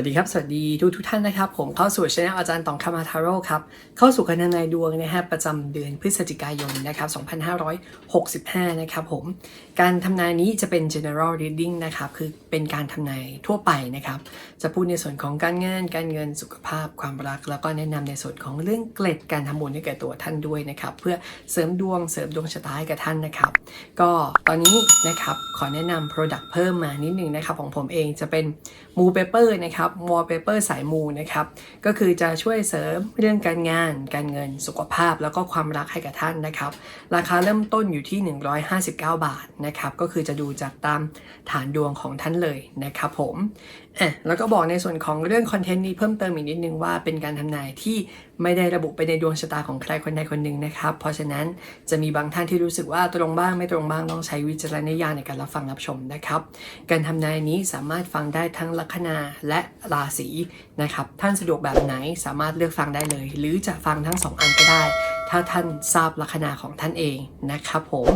วัสดีครับ สวัสดีทุกทุกท่านนะครับ ผมเข้าสู่ช anel อาจารย์ตองคามาทาโร่ครับ เข้าสู่การทำนายดวงนะฮะประจำเดือนพฤศจิกายนนะครับ 2565 นะครับผม การทำนายนี้จะเป็น general reading นะครับ คือเป็นการทำนายทั่วไปนะครับ จะพูดในส่วนของการงาน การเงินสุขภาพความรัก แล้วก็แนะนำในส่วนของเรื่องเกล็ดการทำบุญให้แก่ตัวท่านด้วยนะครับ เพื่อเสริมดวงเสริมดวงชะตาให้กับท่านนะครับ ก็ตอนนี้นะครับขอแนะนำ Product เพิ่มมานิดนึงนะครับของผมเองจะเป็นมูเปเปอร์นะครับวอลเปเปอร์สายมูนะครับ ก็คือจะช่วยเสริมเรื่องการงาน การเงิน สุขภาพ แล้วก็ความรักให้กับท่านนะครับ ราคาเริ่มต้นอยู่ที่ 159 บาทนะครับ ก็คือจะดูจากตามฐานดวงของท่านเลยนะครับผม อะแล้วก็บอกในส่วนของเรื่องคอนเทนต์นี้เพิ่มเติมอีกนิดนึงว่าเป็นการทำนายที่ไม่ได้ระบุไปในดวงชะตาของใครคนใดคนหนึ่งนะครับ เพราะฉะนั้นจะมีบางท่านที่รู้สึกว่าตรงบ้างไม่ตรงบ้างต้องใช้วิจารณญาณในการรับฟังรับชมนะครับ การทำนายนี้สามารถฟังได้ทั้งลัคนาและราศีนะครับ ท่านสะดวกแบบไหนสามารถเลือกฟังได้เลย หรือจะฟังทั้งสองอันก็ได้ ถ้าท่านทราบลัคนาของท่านเองนะครับผม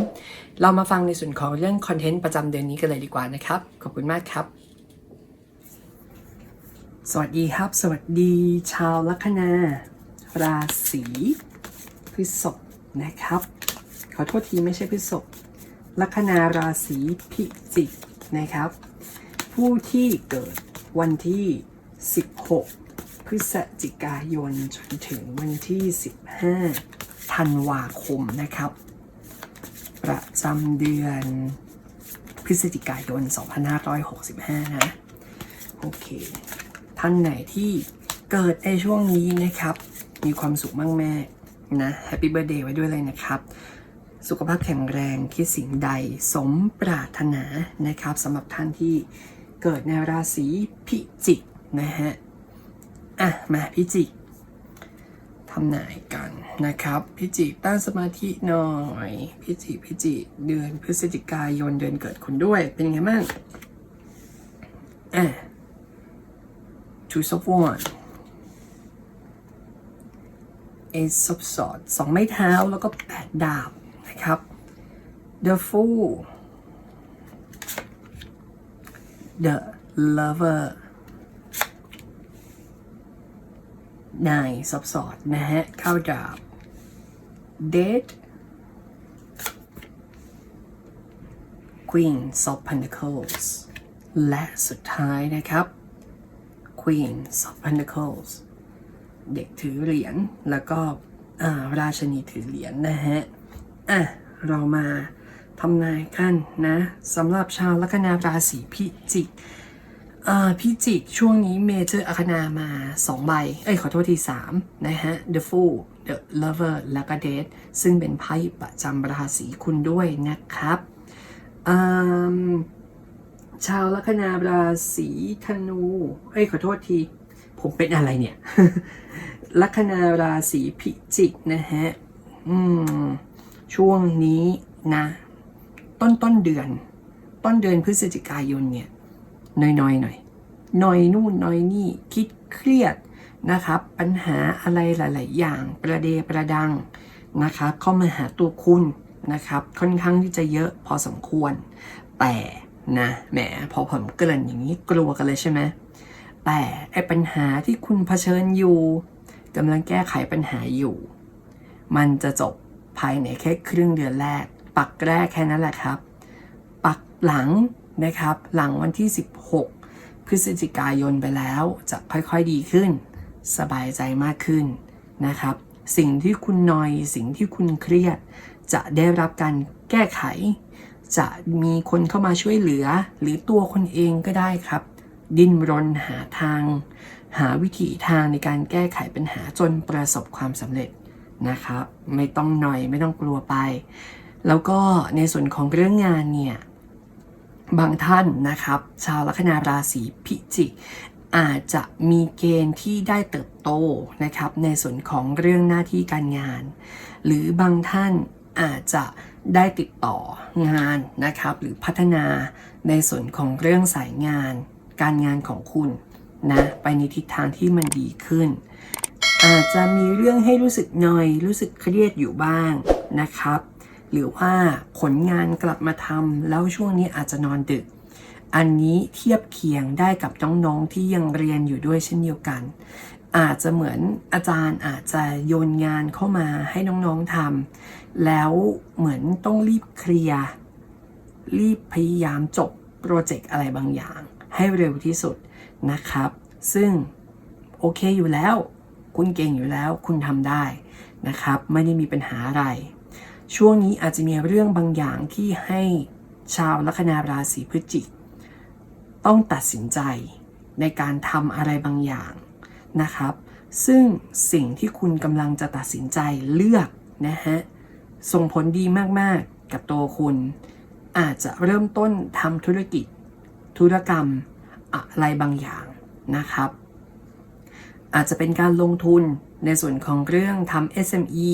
เรามาฟังในส่วนของเรื่องคอนเทนต์ประจำเดือนนี้กันเลยดีกว่านะครับ ขอบคุณมากครับ สวัสดีครับ สวัสดีชาวลัคนา ราศีพฤษภนะครับ ขอโทษทีไม่ใช่พฤษภลัคนาราศีพิจิกนะครับ ผู้ที่เกิดวันที่ 16 พฤศจิกายนจนถึงวันที่ 15 ธันวาคมนะครับ ประจำเดือนพฤศจิกายน 2565 นะ โอเค ท่านไหนที่เกิดในช่วงนี้นะครับ มีความสุขมากแม่นะแฮปปี้เบ t ร์เดย์ไว้ด้วยเลยนะครับ สุขภาพแข็งแรงคิดสิ่งใดสมปรารถนานะครับสำหรับท่านที่เกิดในราศีพิจิกนะฮะอะมาพิจิกทำนายกันนะครับ พิจิกตั้งสมาธิหน่อย พิจิกพิจิกเดือนพฤศจิกายนเดือนเกิดคุณด้วยเป็นยังไงบ้างอะ two of one ace of swords สองไม้เท้าแล้วก็แปดดาบนะครับ the fool the lover nine of swords นะฮะเข้าดาบ dead queen of pentacles และสุดท้ายนะครับ Queen of Pentacles เด็กถือเหรียญแล้วก็ราชนีถือเหรียญนะฮะ อะ เรามาทำนายกันนะสำหรับชาวลัคนาราศีพิจิกพิจิกช่วงนี้เมเจอร์อาคนามา 2 ใบ เอ้ยขอโทษที3นะฮะ The Fool The Lover และก็ Dead ซึ่งเป็นไพ่ประจำราศีคุณด้วยนะครับอืม ชาวลัคนาราศีธนู เอ้ยขอโทษที ผมเป็นอะไรเนี่ย ลัคนาราศีพิจิกนะฮะ อืม ช่วงนี้นะ ต้นต้นเดือน ต้นเดือนพฤศจิกายนเนี่ยน้อยๆหน่อยหน่อยนู่นน่อยนี่คิดเครียดนะครับ ปัญหาอะไรหลาย ๆ อย่างประเดประดังนะครับเข้ามาหาตัวคุณนะครับ ค่อนข้างที่จะเยอะพอสมควร แต่ นะแหมพอผมเกริ่นอย่างนี้กลัวกันเลยใช่ไหมแต่ไอปัญหาที่คุณเผชิญอยู่กำลังแก้ไขปัญหาอยู่ มันจะจบภายในแค่ครึ่งเดือนแรก ปักแรกแค่นั้นแหละครับ ปักหลังนะครับ หลังวันที่ 16 พฤศจิกายนไปแล้วจะค่อยๆดีขึ้น สบายใจมากขึ้นนะครับ สิ่งที่คุณนอยสิ่งที่คุณเครียด จะได้รับการแก้ไข จะมีคนเข้ามาช่วยเหลือ หรือตัวคนเองก็ได้ครับ ดิ้นรนหาทาง หาวิธีทางในการแก้ไขปัญหาจนประสบความสำเร็จนะครับ ไม่ต้องหน่อยไม่ต้องกลัวไป แล้วก็ในส่วนของเรื่องงานเนี่ย บางท่านนะครับ ชาวลัคนาราศีพิจิกอาจจะมีเกณฑ์ที่ได้เติบโตนะครับ ในส่วนของเรื่องหน้าที่การงาน หรือบางท่านอาจจะ ได้ติดต่องานนะครับ หรือพัฒนาในส่วนของเรื่องสายงาน การงานของคุณนะไปในทิศทางที่มันดีขึ้น อาจจะมีเรื่องให้รู้สึกหน่อย รู้สึกเครียดอยู่บ้างนะครับ หรือว่าผลงานกลับมาทำแล้วช่วงนี้อาจจะนอนดึก อันนี้เทียบเคียงได้กับน้องๆที่ยังเรียนอยู่ด้วยเช่นเดียวกัน อาจจะเหมือนอาจารย์อาจจะโยนงานเข้ามาให้น้องๆทำแล้วเหมือนต้องรีบเคลียร์รีบพยายามจบโปรเจกต์อะไรบางอย่าง ให้เร็วที่สุดนะครับ ซึ่งโอเคอยู่แล้ว คุณเก่งอยู่แล้วคุณทำได้นะครับ ไม่ได้มีปัญหาอะไร ช่วงนี้อาจจะมีเรื่องบางอย่างที่ให้ชาวลัคนาราศีพฤศจิก ต้องตัดสินใจในการทำอะไรบางอย่าง นะครับ ซึ่งสิ่งที่คุณกำลังจะตัดสินใจเลือกนะฮะส่งผลดีมากๆกับตัวคุณ อาจจะเริ่มต้นทำธุรกิจ ธุรกรรมอะไรบางอย่างนะครับ อาจจะเป็นการลงทุนในส่วนของเรื่องทำ SME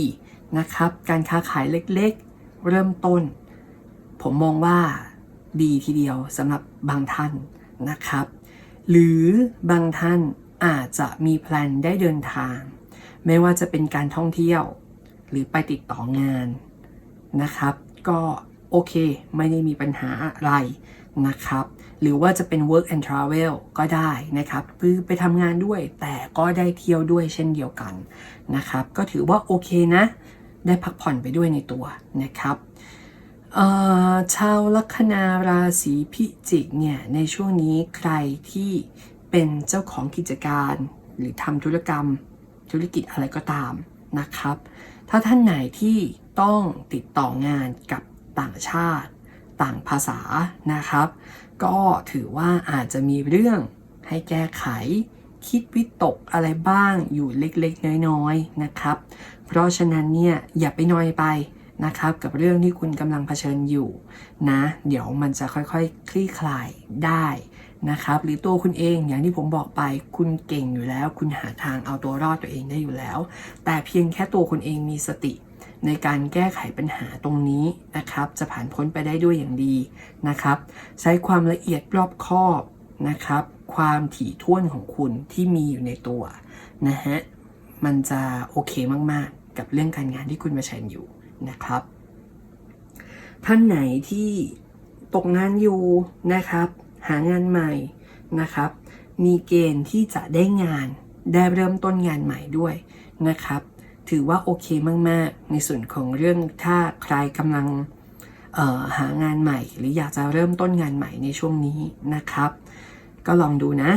นะครับ การค้าขายเล็กๆ เริ่มต้น ผมมองว่าดีทีเดียวสำหรับบางท่านนะครับ หรือบางท่าน อาจจะมีแพลนได้เดินทาง ไม่ว่าจะเป็นการท่องเที่ยว หรือไปติดต่องานนะครับ ก็โอเคไม่ได้มีปัญหาอะไรนะครับ หรือว่าจะเป็น work and travel ก็ได้นะครับคือไปทำงานด้วยแต่ก็ได้เที่ยวด้วยเช่นเดียวกันนะครับ ก็ถือว่าโอเคนะ ได้พักผ่อนไปด้วยในตัวนะครับชาวลัคนาราศีพิจิกเนี่ยในช่วงนี้ใครที่ เป็นเจ้าของกิจการหรือทำธุรกรรม ธุรกิจอะไรก็ตามนะครับ ถ้าท่านไหนที่ต้องติดต่องานกับต่างชาติ ต่างภาษานะครับ ก็ถือว่าอาจจะมีเรื่องให้แก้ไข คิดวิตกอะไรบ้างอยู่เล็กๆ น้อยๆนะครับ เพราะฉะนั้นเนี่ยอย่าไปน้อยไปนะครับกับเรื่องที่คุณกำลังเผชิญอยู่นะ เดี๋ยวมันจะค่อยๆ คลี่คลายได้ นะครับ หรือตัวคุณเองอย่างที่ผมบอกไป คุณเก่งอยู่แล้ว คุณหาทางเอาตัวรอดตัวเองได้อยู่แล้ว แต่เพียงแค่ตัวคุณเองมีสติ ในการแก้ไขปัญหาตรงนี้นะครับ จะผ่านพ้นไปได้ด้วยอย่างดีนะครับ ใช้ความละเอียดรอบคอบนะครับ ความถี่ถ้วนของคุณที่มีอยู่ในตัวนะฮะมันจะโอเคมากๆ กับเรื่องการงานที่คุณมาเชิญอยู่นะครับ ท่านไหนที่ตกงานอยู่นะครับ หางานใหม่นะครับ มีเกณฑ์ที่จะได้งานได้เริ่มต้นงานใหม่ด้วยนะครับ ถือว่าโอเคมาก ๆ ในส่วนของเรื่องถ้าใครกำลังหางานใหม่ หรืออยากจะเริ่มต้นงานใหม่ในช่วงนี้นะครับ ก็ลองดูนะ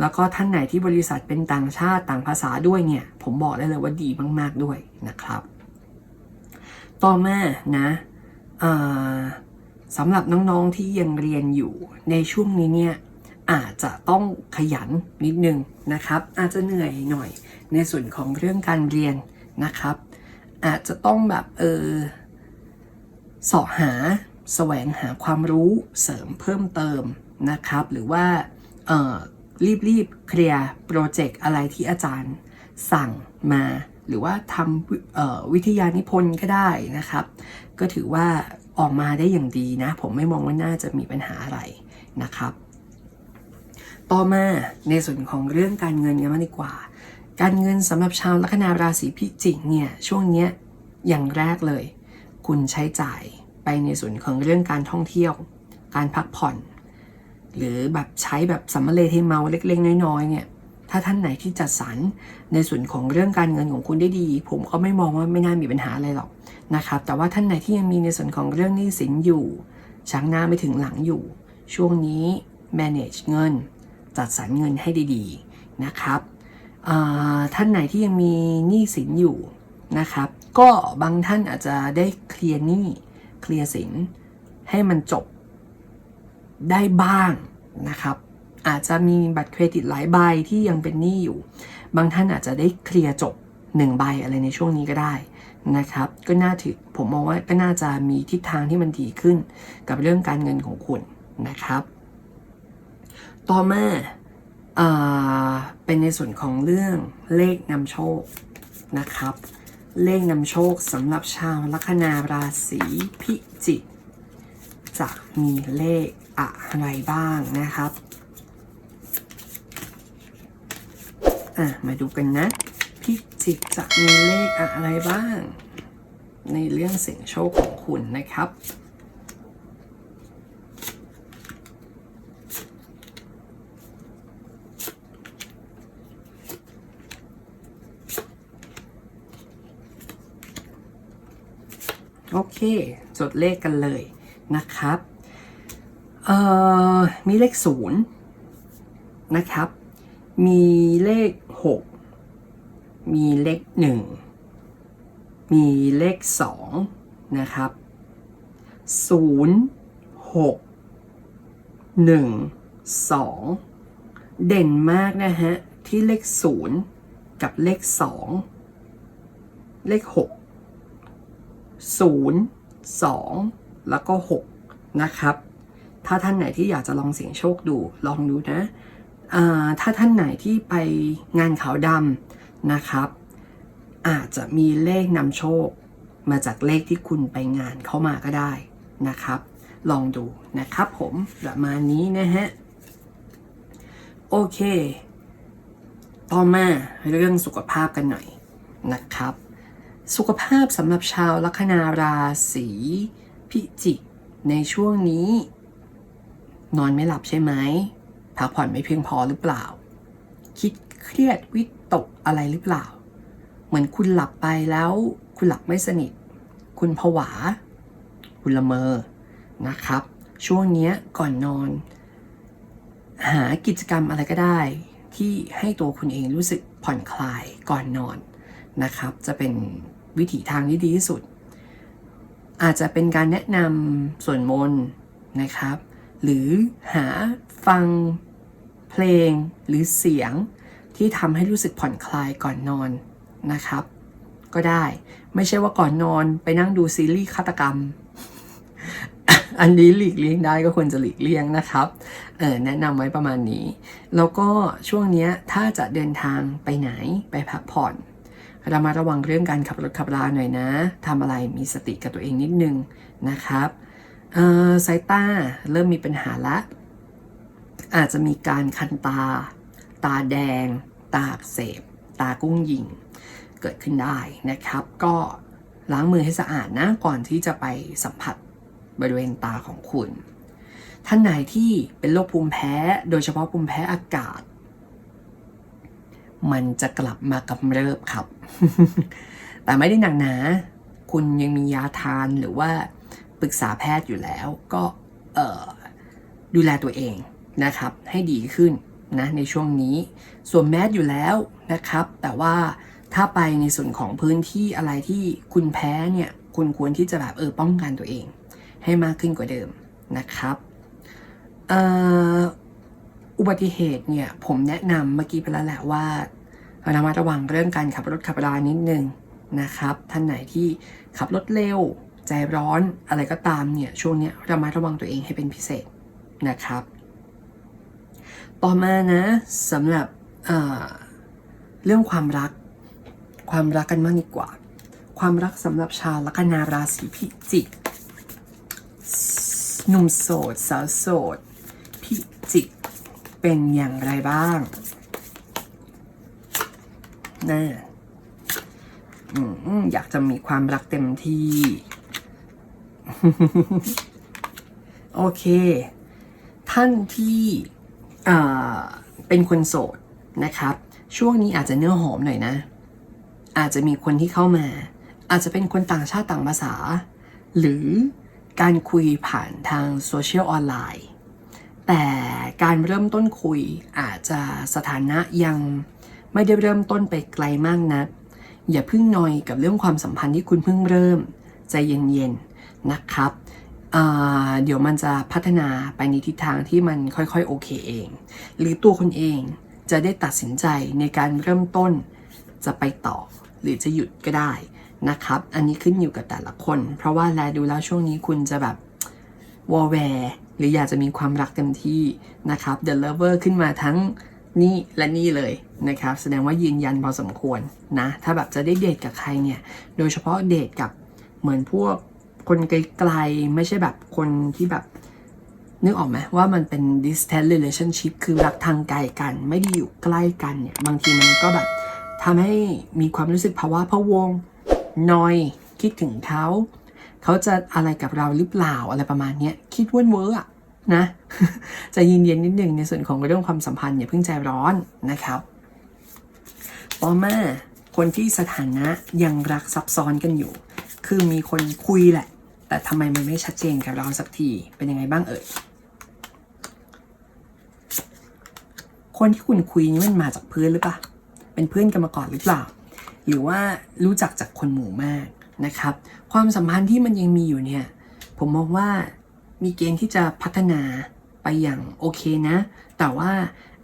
แล้วก็ท่านไหนที่บริษัทเป็นต่างชาติต่างภาษาด้วยเนี่ย ผมบอกได้เลยว่าดีมาก ๆ ด้วยนะครับ ต่อมานะ สำหรับน้องๆที่ยังเรียนอยู่ในช่วงนี้เนี่ยอาจจะต้องขยันนิดนึงนะครับ อาจจะเหนื่อยหน่อยในส่วนของเรื่องการเรียนนะครับ อาจจะต้องแบบเออสอบหาแสวงหาความรู้เสริมเพิ่มเติมนะครับ หรือว่าเออรีบๆเคลียร์โปรเจกต์อะไรที่อาจารย์สั่งมา หรือว่าทำวิทยานิพนธ์ก็ได้นะครับ ก็ถือว่า ออกมาได้อย่างดีนะ ผมไม่มองว่าน่าจะมีปัญหาอะไรนะครับ ต่อมาในส่วนของเรื่องการเงินกันมากดีกว่า การเงินสำหรับชาวลัคนาราศีพิจิกเนี่ยช่วงนี้อย่างแรกเลย คุณใช้จ่ายไปในส่วนของเรื่องการท่องเที่ยว การพักผ่อน หรือแบบใช้แบบสัมมาเลเทเมาเล็กๆ น้อยๆเนี่ย ถ้าท่านไหนที่จัดสรรในส่วนของเรื่องการเงินของคุณได้ดี ผมก็ไม่มองว่าไม่น่ามีปัญหาอะไรหรอกนะครับ แต่ว่าท่านไหนที่ยังมีในส่วนของเรื่องหนี้สินอยู่ชักหน้าไม่ถึงหลังอยู่ ช่วงนี้ manage เงิน จัดสรรเงินให้ดีๆนะครับท่านไหนที่ยังมีหนี้สินอยู่นะครับ ก็บางท่านอาจจะได้เคลียร์หนี้เคลียร์สินให้มันจบได้บ้างนะครับ อาจจะมีบัตรเครดิตหลายใบที่ยังเป็นหนี้อยู่ บางท่านอาจจะได้เคลียร์จบ1ใบอะไรในช่วงนี้ก็ได้นะครับ ก็น่าถือผมมองว่าก็น่าจะมีทิศทางที่มันดีขึ้นกับเรื่องการเงินของคุณนะครับ ต่อมาเป็นในส่วนของเรื่องเลขนำโชคนะครับ เลขนำโชคสำหรับชาวลัคนาราศีพิจิกจะมีเลขอะไรบ้างนะครับ่ะมาดูกันนะพิจิกจะมีเลขอะไรบ้าง ในเรื่องเสียงโชคของคุณนะครับโอเค จดเลขกันเลยนะครับ เอ่อ มีเลขศูนย์นะครับ มีเลข หกมีเลขหนึ่งมีเลขสองนะครับศูนย์หกหนึ่งสองเด่นมากนะฮะ ที่เลขศูนย์กับเลขสองเลขหกศูนย์สองแล้วก็หกนะครับ ถ้าท่านไหนที่อยากจะลองเสี่ยงโชคดูลองดูนะ ถ้าท่านไหนที่ไปงานขาวดำนะครับ อาจจะมีเลขนำโชค มาจากเลขที่คุณไปงานเข้ามาก็ได้นะครับ ลองดูนะครับผมประมาณนี้นะฮะ โอเค ต่อมาเรื่องสุขภาพกันหน่อยนะครับ สุขภาพสำหรับชาวลัคนาราศีพิจิกในช่วงนี้ นอนไม่หลับใช่ไหม พักผ่อนไม่เพียงพอหรือเปล่า คิดเครียดวิตกอะไรหรือเปล่า เหมือนคุณหลับไปแล้ว คุณหลับไม่สนิท คุณผวา คุณละเมอนะครับ ช่วงนี้ก่อนนอน หากิจกรรมอะไรก็ได้ ที่ให้ตัวคุณเองรู้สึกผ่อนคลายก่อนนอนนะครับ จะเป็นวิถีทางที่ดีที่สุด อาจจะเป็นการแนะนำส่วนมนต์นะครับ หรือหาฟัง เพลงหรือเสียงที่ทำให้รู้สึกผ่อนคลายก่อนนอนนะครับ ก็ได้ไม่ใช่ว่าก่อนนอนไปนั่งดูซีรีส์ฆาตกรรม อันนี้หลีกเลี่ยงได้ก็ควรจะหลีกเลี่ยงนะครับเออแนะนำไว้ประมาณนี้ แล้วก็ช่วงนี้ถ้าจะเดินทางไปไหนไปพักผ่อนระมัดระวังเรื่องการขับรถขับราหน่อยนะทำอะไรมีสติกับตัวเองนิดนึงนะครับออสายตาเริ่มมีปัญหาละ อาจจะมีการคันตา ตาแดง ตาอักเสบ ตากุ้งยิง เกิดขึ้นได้นะครับ ก็ล้างมือให้สะอาดนะก่อนที่จะไปสัมผัสบริเวณตาของคุณ ท่านไหนที่เป็นโรคภูมิแพ้ โดยเฉพาะภูมิแพ้อากาศ มันจะกลับมากำเริบครับ แต่ไม่ได้หนักหนา คุณยังมียาทานหรือว่าปรึกษาแพทย์อยู่แล้ว ก็เออดูแลตัวเอง นะครับให้ดีขึ้นนะในช่วงนี้ ส่วมแมสอยู่แล้วนะครับ แต่ว่าถ้าไปในส่วนของพื้นที่อะไรที่คุณแพ้เนี่ยคุณควรที่จะแบบเออป้องกันตัวเอง ให้มากขึ้นกว่าเดิมนะครับอุบัติเหตุเนี่ยผมแนะนำเมื่อกี้ไปแล้วแหละว่าระมัดระวังเรื่องการขับรถขับรานิดนึงนะครับ ท่านไหนที่ขับรถเร็ว ใจร้อนอะไรก็ตามเนี่ยช่วงนี้ระมัดระวังตัวเองให้เป็นพิเศษนะครับ ต่อมานะสำหรับเรื่องความรัก ความรักกันมากดีกว่า ความรักสำหรับชาวลัคนาราศีพิจิกหนุ่มโสด สาวโสด พิจิก เป็นอย่างไรบ้างน่าอืมอยากจะมีความรักเต็มที่ โอเค ท่านที่ เป็นคนโสดนะครับ ช่วงนี้อาจจะเนื้อหอมหน่อยนะ อาจจะมีคนที่เข้ามา อาจจะเป็นคนต่างชาติต่างภาษา หรือการคุยผ่านทางโซเชียลออนไลน์แต่การเริ่มต้นคุยอาจจะสถานะยังไม่ได้เริ่มต้นไปไกลมากนัก อย่าเพิ่งนอยกับเรื่องความสัมพันธ์ที่คุณเพิ่งเริ่ม ใจเย็นๆนะครับ เดี๋ยวมันจะพัฒนาไปในทิศทางที่มันค่อยๆโอเคเอง หรือตัวคุณเองจะได้ตัดสินใจในการเริ่มต้นจะไปต่อ หรือจะหยุดก็ได้นะครับ อันนี้ขึ้นอยู่กับแต่ละคน เพราะว่าแลดูแล้วช่วงนี้คุณจะแบบวอแวร์หรืออยากจะมีความรักเต็มที่นะครับ The Lover ขึ้นมาทั้งนี่และนี่เลยนะครับ แสดงว่ายืนยันพอสมควรนะ ถ้าแบบจะได้เดทกับใครเนี่ย โดยเฉพาะเดทกับเหมือนพวก คนไกลๆ ไม่ใช่แบบคนที่แบบ นึกออกไหมว่ามันเป็น distant relationship คือรักทางไกลกัน ไม่ได้อยู่ใกล้กันเนี่ย บางทีมันก็แบบทำให้มีความรู้สึกภาวะพะวงนอย คิดถึงเขา เขาจะอะไรกับเราหรือเปล่าอะไรประมาณนี้คิดเว้นเวอร์อะนะจะเย็นๆนิดหนึ่งในส่วนของเรื่องความสัมพันธ์อย่าเพิ่งใจร้อนนะครับต่อมาคนที่สถานะยังรักซับซ้อนกันอยู่ คือมีคนคุยแหละ แต่ทำไมมันไม่ชัดเจนกับเราสักที เป็นยังไงบ้างเอ่ย คนที่คุณคุยนี่มันมาจากเพื่อนหรือเปล่า เป็นเพื่อนกันมาก่อนหรือเปล่า หรือว่ารู้จักจากคนหมู่มากนะครับ ความสัมพันธ์ที่มันยังมีอยู่เนี่ย ผมมองว่ามีเกณฑ์ที่จะพัฒนาไปอย่างโอเคนะ แต่ว่า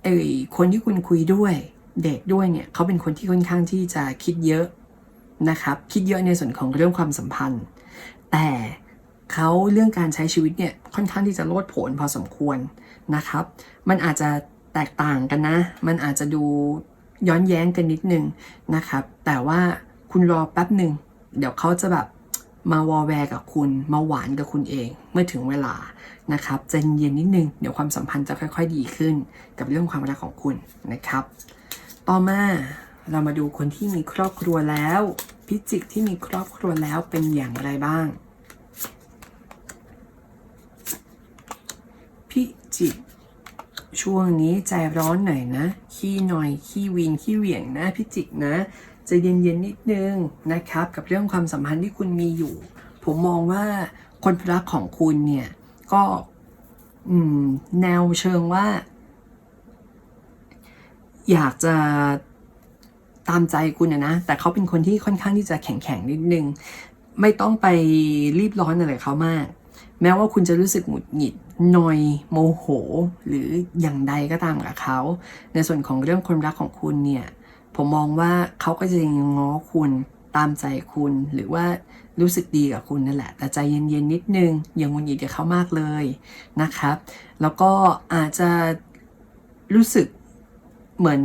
ไอ้คนที่คุณคุยด้วยเด็กด้วยเนี่ยเขาเป็นคนที่ค่อนข้างที่จะคิดเยอะ นะครับคิดเยอะในส่วนของเรื่องความสัมพันธ์ แต่เขาเรื่องการใช้ชีวิตเนี่ยค่อนข้างที่จะโลดโผนพอสมควรนะครับ มันอาจจะแตกต่างกันนะ มันอาจจะดูย้อนแย้งกันนิดนึงนะครับ แต่ว่าคุณรอแป๊บหนึ่งเดี๋ยวเขาจะแบบมาวอแวร์กับคุณ มาหวานกับคุณเองเมื่อถึงเวลานะครับใจเย็นนิดนึง เดี๋ยวความสัมพันธ์จะค่อย ๆ ดีขึ้น กับเรื่องความรักของคุณนะครับ ต่อมา เรามาดูคนที่มีครอบครัวแล้ว พิจิกที่มีครอบครัวแล้วเป็นอย่างไรบ้าง พิจิกช่วงนี้ใจร้อนหน่อยนะ ขี้หน่อย ขี้วีน ขี้เหวี่ยงนะ พิจิกนะใจเย็นๆนิดนึงนะครับ กับเรื่องความสัมพันธ์ที่คุณมีอยู่ ผมมองว่าคนรักของคุณเนี่ยก็แนวเชิงว่า อยากจะ ตามใจคุณนะนะ แต่เขาเป็นคนที่ค่อนข้างที่จะแข็งๆนิดนึง ไม่ต้องไปรีบร้อนอะไรเขามาก แม้ว่าคุณจะรู้สึกหงุดหงิดนอยโมโห หรืออย่างใดก็ตามกับเขา ในส่วนของเรื่องคนรักของคุณเนี่ย ผมมองว่าเขาก็จะยังง้อคุณตามใจคุณหรือว่ารู้สึกดีกับคุณนั่นแหละ แต่ใจเย็นๆนิดนึง อย่างหงุนหงิดกับเขามากเลยนะครับ แล้วก็อาจจะรู้สึกเหมือน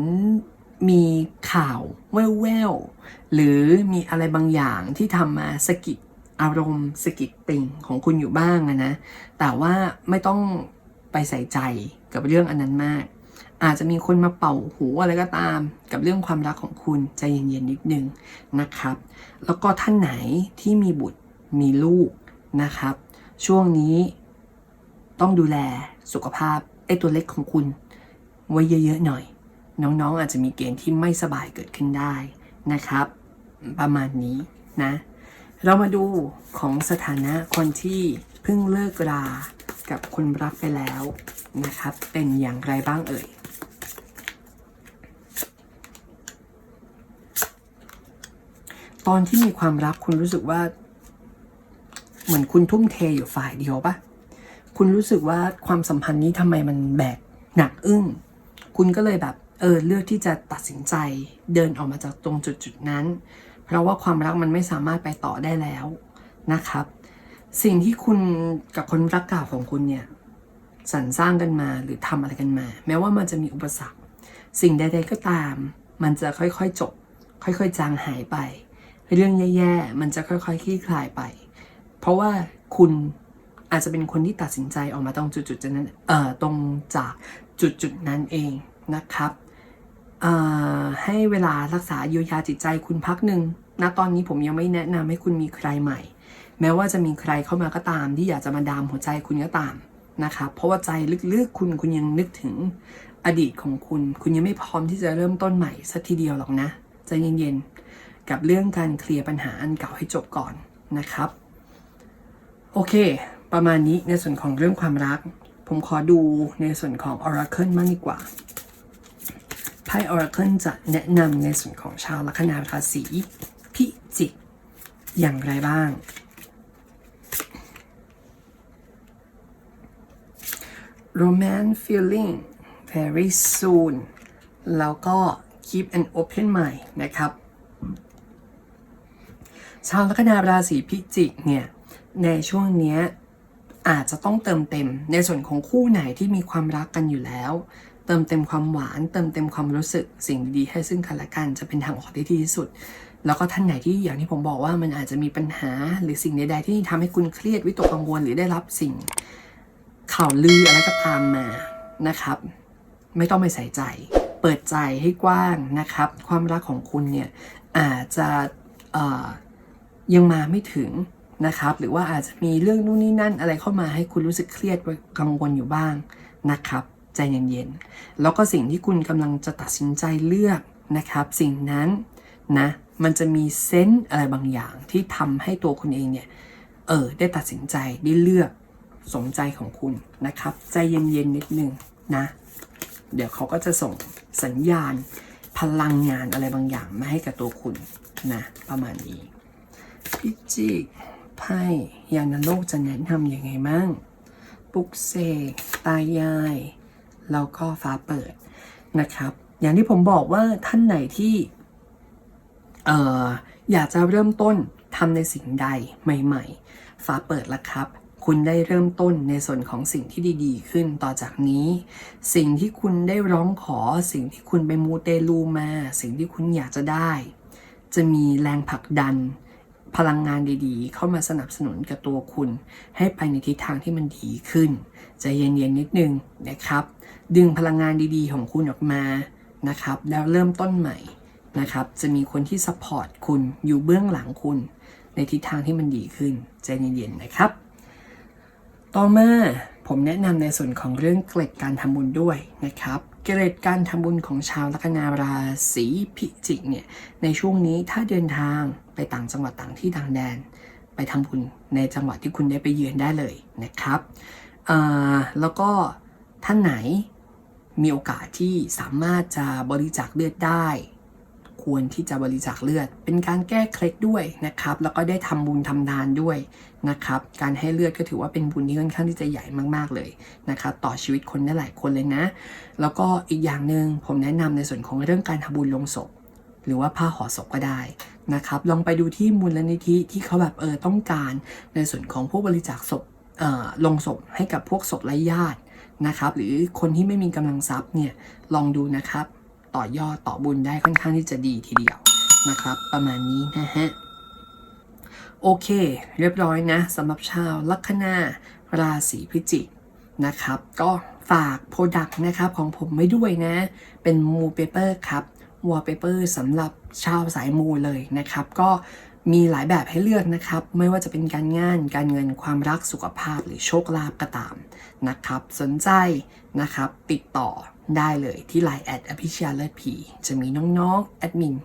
มีข่าวแว่วๆหรือมีอะไรบางอย่างที่ทำมาสะกิดอารมณ์สะกิดติ่งของคุณอยู่บ้างนะ แต่ว่าไม่ต้องไปใส่ใจกับเรื่องอันนั้นมาก อาจจะมีคนมาเป่าหูอะไรก็ตาม กับเรื่องความรักของคุณใจเย็นๆนิดนึงนะครับ แล้วก็ท่านไหนที่มีบุตรมีลูกนะครับ ช่วงนี้ต้องดูแลสุขภาพไอ้ตัวเล็กของคุณ ไว้เยอะๆหน่อย น้องๆอาจจะมีเกณฑ์ที่ไม่สบายเกิดขึ้นได้นะครับ ประมาณนี้นะ เรามาดูของสถานะคนที่เพิ่งเลิกรากับคนรักไปแล้วนะครับ เป็นอย่างไรบ้างเอ่ยตอนที่มีความรักคุณรู้สึกว่า เหมือนคุณทุ่มเทอยู่ฝ่ายเดียวปะคุณรู้สึกว่าความสัมพันธ์นี้ทำไมมันแบกหนักอึ้ง คุณก็เลยแบบ เออเลือกที่จะตัดสินใจเดินออกมาจากตรงจุดจุดนั้น เพราะว่าความรักมันไม่สามารถไปต่อได้แล้วนะครับ สิ่งที่คุณกับคนรักเก่าของคุณเนี่ยสรรสร้างกันมาหรือทำอะไรกันมา แม้ว่ามันจะมีอุปสรรค สิ่งใด ๆก็ตาม มันจะค่อยๆจบ ค่อยๆ จางหายไป เรื่องแย่ๆมันจะค่อยๆคลี่คลายไป เพราะว่าคุณอาจจะเป็นคนที่ตัดสินใจออกมาตรงจุดๆนั้นเอ่อตรงจากจุดๆนั้นเองนะครับ ให้เวลารักษาเยียวยาจิตใจคุณพักหนึ่งณตอนนี้ผมยังไม่แนะนำให้คุณมีใครใหม่ แม้ว่าจะมีใครเข้ามาก็ตาม ที่อยากจะมาดามหัวใจคุณก็ตามนะครับเพราะว่าใจลึกๆคุณคุณยังนึกถึงอดีตของคุณ คุณยังไม่พร้อมที่จะเริ่มต้นใหม่สักทีเดียวหรอกนะใจเย็นๆกับเรื่องการเคลียร์ปัญหาอันเก่าให้จบก่อนนะครับ โอเค ประมาณนี้ในส่วนของเรื่องความรัก ผมขอดูในส่วนของ Oracle มากดีกว่า พ่ Oracle จะแนะนำในส่วนของชาวลัคนาราศีพิจิกอย่างไรบ้าง romance feeling very soon แล้วก็ keep an open mind นะครับ ชาวลัคนาราศีพิจิกเนี่ย ในช่วงนี้อาจจะต้องเติมเต็มในส่วนของคู่ไหนที่มีความรักกันอยู่แล้ว เติมเต็มความหวาน เติมเต็มความรู้สึกสิ่งดีๆให้ซึ่งกันและกันจะเป็นทางออกที่ดีที่สุด แล้วก็ท่านไหนที่อย่างที่ผมบอกว่ามันอาจจะมีปัญหาหรือสิ่งใดๆที่ทำให้คุณเครียดวิตกกังวลหรือได้รับสิ่งข่าวลืออะไรก็ตามมานะครับ ไม่ต้องไปใส่ใจ เปิดใจให้กว้างนะครับ ความรักของคุณเนี่ยอาจจะยังมาไม่ถึงนะครับ หรือว่าอาจจะมีเรื่องนู่นนี่นั่นอะไรเข้ามาให้คุณรู้สึกเครียดกังวลอยู่บ้างนะครับ ใจเย็นๆ แล้วก็สิ่งที่คุณกำลังจะตัดสินใจเลือกนะครับ สิ่งนั้นนะมันจะมีเซนส์อะไรบางอย่างที่ทำให้ตัวคุณเองเนี่ยเออได้ตัดสินใจได้เลือกสมใจของคุณนะครับ ใจเย็นๆนิดนึงนะ เดี๋ยวเขาก็จะส่งสัญญาณพลังงานอะไรบางอย่างมาให้กับตัวคุณนะประมาณนี้พิจิกไพ่ยานโลกจะแนะนำยังไงมั่ง ปุกเสกตายาย แล้วก็ฟ้าเปิดนะครับ อย่างที่ผมบอกว่าท่านไหนที่เอ่ออยากจะเริ่มต้นทำในสิ่งใดใหม่ ๆ ฟ้าเปิดแล้วครับ คุณได้เริ่มต้นในส่วนของสิ่งที่ดีๆ ขึ้นต่อจากนี้ สิ่งที่คุณได้ร้องขอ สิ่งที่คุณไปมูเตลูมา สิ่งที่คุณอยากจะได้ จะมีแรงผลักดัน พลังงานดีๆ เข้ามาสนับสนุนกับตัวคุณ ให้ไปในทิศทางที่มันดีขึ้นใจเย็นๆนิดนึงนะครับ ดึงพลังงานดีๆ ของคุณออกมานะครับ แล้วเริ่มต้นใหม่นะครับ จะมีคนที่ซัพพอร์ตคุณอยู่เบื้องหลังคุณ ในทิศทางที่มันดีขึ้นใจเย็นๆนะครับ ต่อมาผมแนะนำในส่วนของเรื่องเกร็ดการทำบุญด้วยนะครับเกร็ดการทำบุญของชาวลัคนาราศีพิจิกเนี่ยในช่วงนี้ถ้าเดินทางไปต่างจังหวัดต่างที่ต่างแดน ไปทำบุญในจังหวัดที่คุณได้ไปเยือนได้เลยนะครับแล้วก็ท่านไหนมีโอกาสที่สามารถจะบริจาคเลือดได้ ควรที่จะบริจาคเลือด เป็นการแก้เคล็ดด้วยนะครับ แล้วก็ได้ทำบุญทำทานด้วยนะครับ การให้เลือดก็ถือว่าเป็นบุญที่ค่อนข้างที่จะใหญ่มากๆเลยนะครับ ต่อชีวิตคนได้หลายคนเลยนะ แล้วก็อีกอย่างหนึ่งผมแนะนำในส่วนของเรื่องการทำบุญลงศพ หรือว่าผ้าห่อศพก็ได้นะครับ ลองไปดูที่มูลนิธิที่เขาแบบเออต้องการในส่วนของผู้บริจาคศพเอ่อลงศพให้กับพวกศพไร้ญาตินะครับ หรือคนที่ไม่มีกำลังทรัพย์เนี่ยลองดูนะครับ ต่อยอดต่อบุญได้ค่อนข้างที่จะดีทีเดียวนะครับ ประมาณนี้นะฮะโอเค เรียบร้อยนะสำหรับชาวลัคนาราศีพิจิกนะครับ ก็ฝากโปรดักต์นะครับของผมไว้ด้วยนะ เป็นมูเปเปอร์ครับ วอลเปเปอร์สำหรับชาวสายมูเลยนะครับ ก็มีหลายแบบให้เลือกนะครับ ไม่ว่าจะเป็นการงานการเงินความรักสุขภาพหรือโชคลาภก็ตามนะครับ สนใจนะครับ ติดต่อได้เลยที่ Line แอดอภิชาเลิศพีจะมีน้องๆ แอดมิน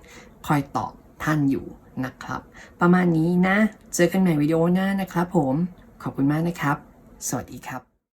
คอยตอบท่านอยู่นะครับ ประมาณนี้นะ เจอกันใหม่วิดีโอหน้านะครับผม ขอบคุณมากนะครับ สวัสดีครับ